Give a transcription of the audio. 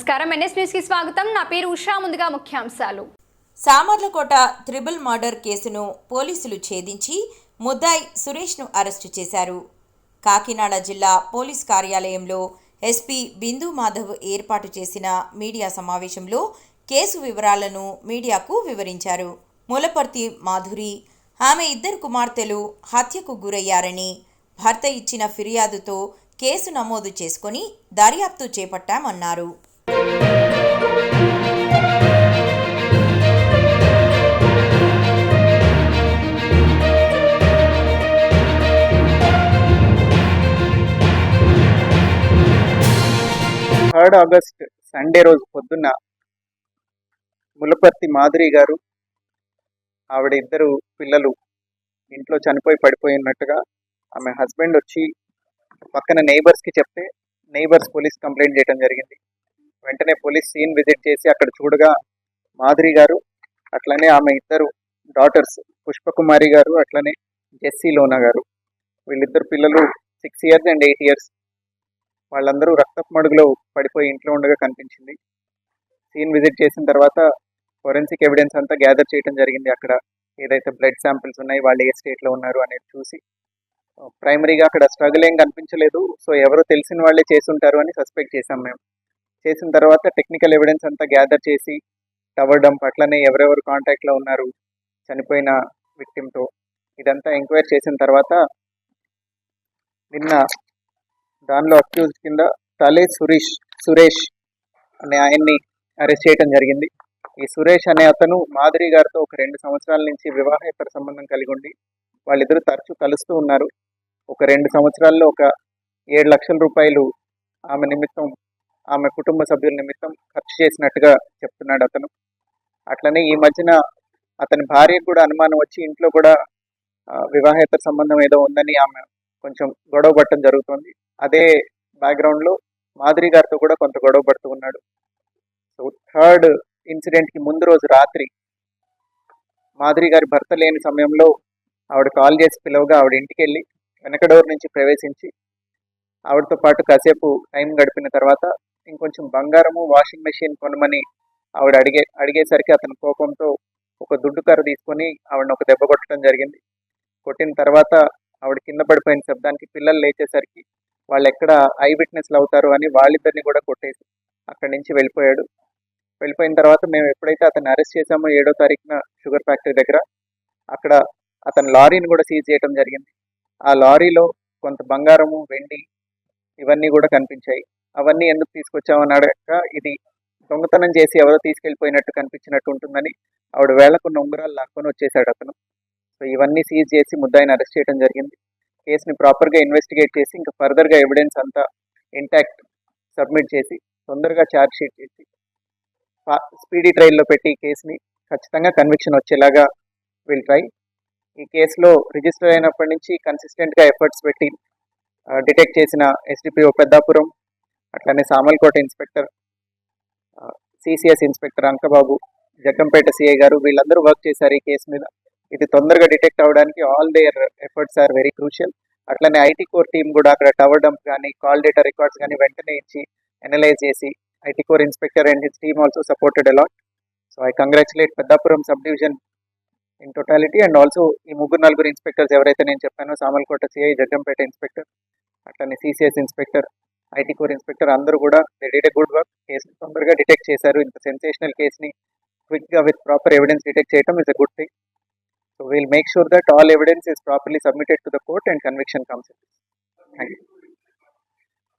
నమస్కారం. ఎన్ఎస్ న్యూస్కి స్వాగతం. నా పేరు ఉషా. ముందుగా ముఖ్యాంశాలు. సామర్లకోట త్రిబుల్ మర్డర్ కేసును పోలీసులు ఛేదించి ముద్దాయి సురేష్ను అరెస్టు చేశారు. కాకినాడ జిల్లా పోలీస్ కార్యాలయంలో ఎస్పీ బిందు మాధవ్ ఏర్పాటు చేసిన మీడియా సమావేశంలో కేసు వివరాలను మీడియాకు వివరించారు. ములపర్తి మాధురి ఆమె ఇద్దరు కుమార్తెలు హత్యకు గురయ్యారని భర్త ఇచ్చిన ఫిర్యాదుతో కేసు నమోదు చేసుకొని దర్యాప్తు చేపట్టామన్నారు. థర్డ్ ఆగస్ట్ సండే రోజు పొద్దున్న ములపర్తి మాధురి గారు ఆవిడ ఇద్దరు పిల్లలు ఇంట్లో చనిపోయి పడిపోయి ఉన్నట్టుగా ఆమె హస్బెండ్ వచ్చి పక్కన నైబర్స్కి చెప్తే నైబర్స్ పోలీస్ కంప్లైంట్ చేయడం జరిగింది. వెంటనే పోలీస్ సీన్ విజిట్ చేసి అక్కడ చూడగా మాధురి గారు అట్లనే ఆమె ఇద్దరు డాటర్స్ పుష్పకుమారి గారు అట్లనే జెస్సీ లోనా గారు. వీళ్ళిద్దరు పిల్లలు six years and eight years వాళ్ళందరూ రక్తపు మడుగులో పడిపోయి ఇంట్లో ఉండగా కనిపించింది. సీన్ విజిట్ చేసిన తర్వాత ఫోరెన్సిక్ ఎవిడెన్స్ అంతా గ్యాదర్ చేయడం జరిగింది. అక్కడ ఏదైతే బ్లడ్ శాంపిల్స్ ఉన్నాయి వాళ్ళు ఏ స్టేట్లో ఉన్నారు అనేది చూసి ప్రైమరీగా అక్కడ స్ట్రగుల్ ఏం కనిపించలేదు. సో ఎవరో తెలిసిన వాళ్ళే చేస్తుంటారు అని సస్పెక్ట్ చేశాం మేము. చేసిన తర్వాత టెక్నికల్ ఎవిడెన్స్ అంతా గ్యాదర్ చేసి టవర్ డంప్ అట్లనే ఎవరెవరు కాంటాక్ట్లో ఉన్నారు చనిపోయిన విక్టిమ్తో ఇదంతా ఎంక్వైరీ చేసిన తర్వాత నిన్న దానిలో అక్యూజ్ కింద తలే సురేష్ సురేష్ అనే ఆయన్ని అరెస్ట్ చేయడం జరిగింది. ఈ సురేష్ అనే అతను మాధురి గారితో ఒక రెండు సంవత్సరాల నుంచి వివాహేతర సంబంధం కలిగి ఉండి వాళ్ళిద్దరూ తరచూ కలుస్తూ ఉన్నారు. ఒక రెండు సంవత్సరాల్లో ఒక ఏడు లక్షల రూపాయలు ఆమె నిమిత్తం ఆమె కుటుంబ సభ్యుల నిమిత్తం ఖర్చు చేసినట్టుగా చెప్తున్నాడు అతను. అట్లనే ఈ మధ్యన అతని భార్యకు కూడా అనుమానం వచ్చి ఇంట్లో కూడా వివాహేతర సంబంధం ఏదో ఉందని ఆమె కొంచెం గొడవ పట్టడం జరుగుతుంది. అదే బ్యాక్గ్రౌండ్లో మాధురి గారితో కూడా కొంత గొడవ పడుతూ ఉన్నాడు. సో థర్డ్ ఇన్సిడెంట్కి ముందు రోజు రాత్రి మాధురి గారి భర్త లేని సమయంలో ఆవిడ కాల్ చేసి పిలవగా ఆవిడ ఇంటికి వెళ్ళి వెనక డోర్ నుంచి ప్రవేశించి ఆవిడతో పాటు కాసేపు టైం గడిపిన తర్వాత ఇంకొంచెం బంగారము వాషింగ్ మెషిన్ కొనమని ఆవిడ అడిగే అడిగేసరికి అతని కోపంతో ఒక దుడ్డు కర్ర తీసుకొని ఆవిడని ఒక దెబ్బ కొట్టడం జరిగింది. కొట్టిన తర్వాత ఆవిడ కింద పడిపోయిన శబ్దానికి పిల్లలు లేచేసరికి వాళ్ళు ఎక్కడ ఐ విట్నెస్లు అవుతారు అని వాళ్ళిద్దరిని కూడా కొట్టేసి అక్కడి నుంచి వెళ్ళిపోయాడు. వెళ్ళిపోయిన తర్వాత మేము ఎప్పుడైతే అతన్ని అరెస్ట్ చేశామో ఏడో తారీఖున షుగర్ ఫ్యాక్టరీ దగ్గర అక్కడ అతని లారీని కూడా సీజ్ చేయడం జరిగింది. ఆ లారీలో కొంత బంగారము వెండి ఇవన్నీ కూడా కనిపించాయి. అవన్నీ ఎందుకు తీసుకొచ్చామని అడగక ఇది దొంగతనం చేసి ఎవరో తీసుకెళ్ళిపోయినట్టు కనిపించినట్టు ఉంటుందని ఆవిడ వేళ్ళకున్న ఉంగరాలు లాక్కొని వచ్చేసాడు అతను. సో ఇవన్నీ సీజ్ చేసి ముద్దాయిని అరెస్ట్ చేయడం జరిగింది. కేసుని ప్రాపర్గా ఇన్వెస్టిగేట్ చేసి ఇంకా ఫర్దర్గా ఎవిడెన్స్ అంతా ఇంటాక్ట్ సబ్మిట్ చేసి తొందరగా ఛార్జ్ షీట్ చేసి స్పీడీ ట్రయల్లో పెట్టి ఈ కేసుని ఖచ్చితంగా కన్విక్షన్ వచ్చేలాగా విల్ ట్రై ఈ కేసులో రిజిస్టర్ అయినప్పటి నుంచి కన్సిస్టెంట్గా ఎఫర్ట్స్ పెట్టి డిటెక్ట్ చేసిన ఎస్డిపిఓ పెద్దాపురం అట్లనే Samalkota inspector CCS inspector Ankababu Jaggampeta CI గారు వీళ్ళందరూ వర్క్ చేశారు ఈ కేసు మీద. ఇది తొందరగా డిటెక్ట్ అవ్వడానికి all their efforts are very crucial. అట్లనే ఐటీ కోర్ టీమ్ కూడా అక్కడ టవర్ డంప్ కానీ కాల్ డేటా రికార్డ్స్ కానీ వెంటనే ఇచ్చి అనలైజ్ చేసి IT core inspector and his team also supported a lot so I congratulate Peddapuram sub division in totality and also ఈ ముగ్గురు నలుగురు ఇన్స్పెక్టర్స్ ఎవరైతే నేను చెప్పానో సామల్కోట సిఐ జగ్గంపేట ఇన్స్పెక్టర్ అట్లనే CCS inspector IT core inspector అందరూ కూడా ready did good work case తొందరగా డిటెక్ట్ చేశారు. ఇంత సెన్సేషనల్ కేసుని క్విక్గా విత్ ప్రాపర్ ఎవిడెన్స్ డిటెక్ట్ చేయడం is a good thing so will make sure that all evidence is properly submitted to the court and conviction comes thank you